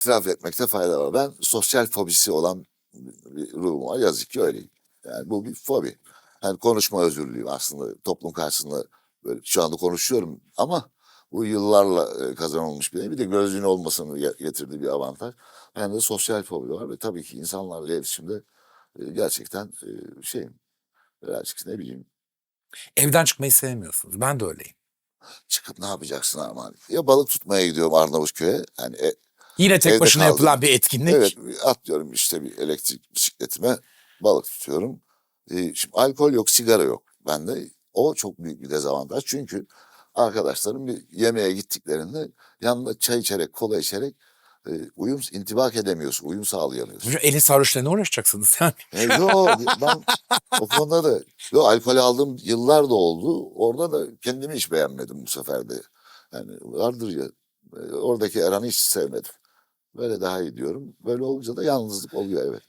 İtiraf etmekte fayda var. Ben sosyal fobisi olan bir ruhum var. Yazık ki öyleyim. Yani bu bir fobi. Yani konuşma özürlüyüm aslında toplum karşısında böyle şu anda konuşuyorum ama bu yıllarla e, kazanılmış bir bir de gözlüğün olmasını ge- getirdiği bir avantaj. Bende sosyal fobi var ve tabii ki insanlarla iletişimde e, gerçekten e, şeyim birazcık ne bileyim Evden çıkmayı sevmiyorsunuz. Ben de öyleyim. çıkıp ne yapacaksın Armağan? Ya balık tutmaya gidiyorum Arnavutköy'e. Yani e, Yine tek Evde başına kaldım. yapılan bir etkinlik. Evet atlıyorum işte bir elektrik bisikletime balık tutuyorum. Ee, şimdi alkol yok sigara yok. Bende o çok büyük bir dezavantaj. Çünkü arkadaşlarım bir yemeğe gittiklerinde yanında çay içerek kola içerek e, uyum intibak edemiyorsun. Uyum sağlayamıyorsun. Hocam elin sarhoşla ne uğraşacaksınız yani? E, yo ben o konuda da yo, alkol aldığım yıllar da oldu. Orada da kendimi hiç beğenmedim bu sefer de. Yani vardır ya e, oradaki Erhan'ı hiç sevmedim. Böyle daha iyi diyorum. Böyle olunca da yalnızlık oluyor evet.